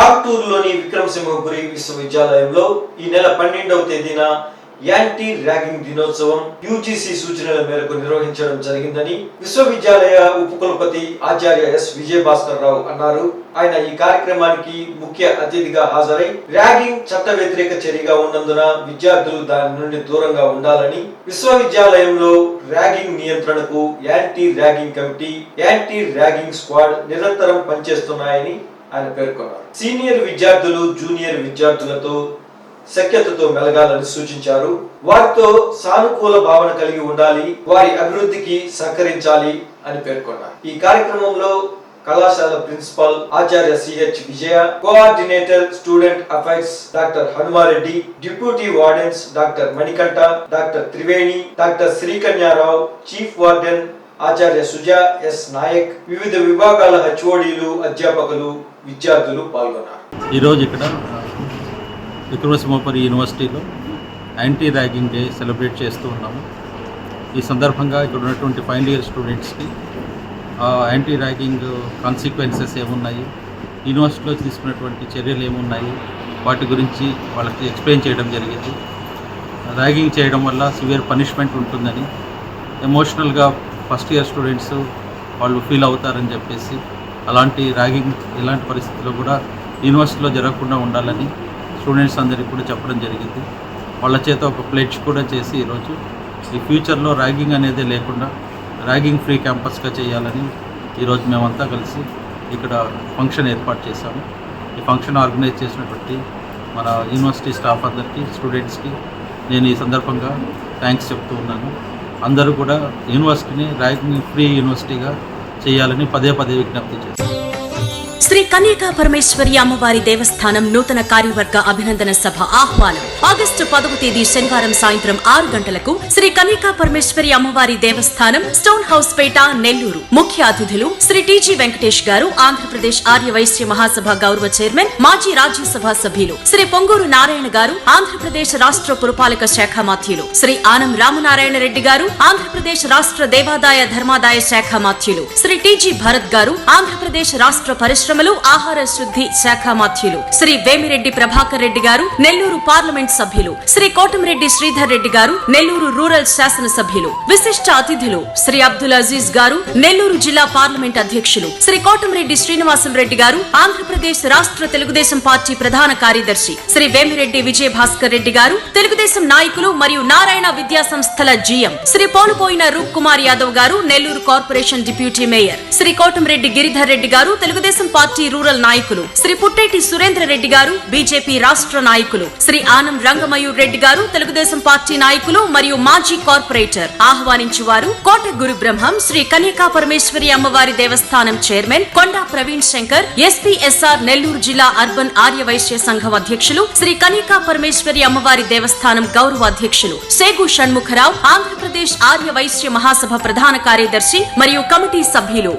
కాకటూరులోని విక్రమసింహపురి విశ్వవిద్యాలయంలో ఈ నెల పన్నెండవ తేదీన యాంటీ ర్యాగింగ్ దినోత్సవం యూజీసీ సూచనల మేరకు నిర్వహించడం జరిగిందని విశ్వవిద్యాలయ ఉపకులపతి ఆచార్య ఎస్ విజయభాస్కర్ రావు అన్నారు. ఆయన ఈ కార్యక్రమానికి ముఖ్య అతిథిగా హాజరై ర్యాగింగ్ చట్ట వ్యతిరేక చర్యగా ఉన్నందున విద్యార్థులు దాని నుండి దూరంగా ఉండాలని విశ్వవిద్యాలయంలో ర్యాగింగ్ నియంత్రణకు anti ragging committee anti ragging squad నిరంతరం పనిచేస్తున్నాయని ఆయన పేర్కొన్నారు. సీనియర్ విద్యార్థులు జూనియర్ విద్యార్థులతో సఖ్యతతో మెలగాలని సూచించారు. వారితో సానుకూల భావన కలిగి ఉండాలి వారి అభివృద్ధికి సహకరించాలి అని పేర్కొన్నారు. ఈ కార్యక్రమంలో కళాశాల ప్రిన్సిపాల్ ఆచార్య CH Vijaya coordinator student affairs doctor Hanumareddy deputy wardens doctor Manikanta doctor Triveni doctor Srikanyarao chief warden ఆచార్య సుజా ఎస్ నాయక్ వివిధ విభాగాల హెచ్ఓడీలు అధ్యాపకులు విద్యార్థులు పాల్గొన్నారు. ఈరోజు ఇక్కడ విక్రమసింహపురి యూనివర్సిటీలో యాంటీ ర్యాగింగ్ డే సెలబ్రేట్ చేస్తూ ఉన్నాము. ఈ సందర్భంగా ఇక్కడ ఉన్నటువంటి ఫైనల్ ఇయర్ స్టూడెంట్స్కి యాంటీ ర్యాగింగ్ కాన్సిక్వెన్సెస్ ఏమున్నాయి యూనివర్సిటీలో తీసుకున్నటువంటి చర్యలు ఏమున్నాయి వాటి గురించి వాళ్ళకి ఎక్స్ప్లెయిన్ చేయడం జరిగింది. ర్యాగింగ్ చేయడం వల్ల సివియర్ పనిష్మెంట్ ఉంటుందని ఎమోషనల్గా ఫస్ట్ ఇయర్ స్టూడెంట్స్ వాళ్ళు ఫీల్ అవుతారని చెప్పేసి అలాంటి ర్యాగింగ్ ఇలాంటి పరిస్థితుల్లో కూడా యూనివర్సిటీలో జరగకుండా ఉండాలని స్టూడెంట్స్ అందరికీ కూడా చెప్పడం జరిగింది. వాళ్ళ చేత ఒక ప్లెడ్జ్ కూడా చేసి ఈరోజు ఈ ఫ్యూచర్లో ర్యాగింగ్ అనేది లేకుండా ర్యాగింగ్ ఫ్రీ క్యాంపస్గా చేయాలని ఈరోజు మేమంతా కలిసి ఇక్కడ ఫంక్షన్ ఏర్పాటు చేశాము. ఈ ఫంక్షన్ ఆర్గనైజ్ చేసినటువంటి మన యూనివర్సిటీ స్టాఫ్ అందరికీ స్టూడెంట్స్కి నేను ఈ సందర్భంగా థ్యాంక్స్ చెప్తూ ఉన్నాను. అందరూ కూడా యూనివర్సిటీని ర్యాగింగ్ ఫ్రీ యూనివర్సిటీగా చేయాలని పదే పదే విజ్ఞప్తి చేశారు. శ్రీ కన్యకా పరమేశ్వరి అమ్మవారి దేవస్థానం నూతన కార్యవర్గ అభినందన సభ ఆహ్వానం. ఆగస్టు పదవ తేదీ శనివారం సాయంత్రం ఆరు గంటలకు శ్రీ కన్యకా పరమేశ్వరి అమ్మవారి దేవస్థానం స్టోన్ హౌస్ పేట నెల్లూరు. ముఖ్య అతిథులు శ్రీ టీజీ వెంకటేష్ గారు ఆంధ్రప్రదేశ్ ఆర్య వైశ్య మహాసభ గౌరవ చైర్మన్ మాజీ రాజ్యసభ సభ్యులు శ్రీ పొంగూరు నారాయణ గారు ఆంధ్రప్రదేశ్ రాష్ట్ర పురపాలక శాఖ మాధ్యులు శ్రీ ఆనం రామనారాయణ రెడ్డి గారు ఆంధ్రప్రదేశ్ రాష్ట్ర దేవాదాయ ధర్మాదాయ శాఖ మాధ్యులు శ్రీ టీజీ భరత్ గారు ఆంధ్రప్రదేశ్ రాష్ట్ర పరిశ్రమలు ఆహార శుద్ధి శాఖ మాధ్యులు శ్రీ వేమిరెడ్డి ప్రభాకర్ రెడ్డి గారు నెల్లూరు పార్లమెంట్ సభ్యులు శ్రీ కోటమిరెడ్డి శ్రీధర్ రెడ్డి గారు నెల్లూరు రూరల్ శాసన సభ్యులు విశిష్ట అతిథులు శ్రీ అబ్దుల్ అజీజ్ గారు నెల్లూరు జిల్లా పార్లమెంట్ అధ్యక్షులు. శ్రీ కోటమిరెడ్డి శ్రీనివాసులు రెడ్డి గారు ఆంధ్రప్రదేశ్ రాష్ట్ర తెలుగుదేశం పార్టీ ప్రధాన కార్యదర్శి. శ్రీ వేమిరెడ్డి విజయ భాస్కర్ రెడ్డి గారు తెలుగుదేశం నాయకులు మరియు నారాయణ విద్యా సంస్థల జీఎం. శ్రీ పోలుపోయిన రూప్ కుమార్ యాదవ్ గారు Nellore corporation deputy mayor. Shri Kotamreddy Giridhar Reddy గారు తెలుగుదేశం పార్టీ రూరల్ నాయకులు. శ్రీ పుట్టేటి సురేంద్ర రెడ్డి గారు బీజేపీ రాష్ట్ర నాయకులు. శ్రీ ఆనంద్ రంగమయూర్ రెడ్డి గారు తెలుగుదేశం పార్టీ నాయకులు మరియు మాజీ కార్పొరేటర్. ఆహ్వానించువారు కోట గురు బ్రహ్మం శ్రీ కన్యకా పరమేశ్వరి అమ్మవారి దేవస్థానం చైర్మన్ కొండా ప్రవీణ్ శంకర్ ఎస్పీఎస్ఆర్ నెల్లూరు జిల్లా అర్బన్ ఆర్యవైశ్య సంఘం అధ్యక్షులు శ్రీ కన్యకా పరమేశ్వరి అమ్మవారి దేవస్థానం గౌరవ అధ్యక్షులు సేగు షణ్ముఖరావు ఆంధ్రప్రదేశ్ ఆర్య వైశ్య మహాసభ ప్రధాన కార్యదర్శి మరియు కమిటీ సభ్యులు.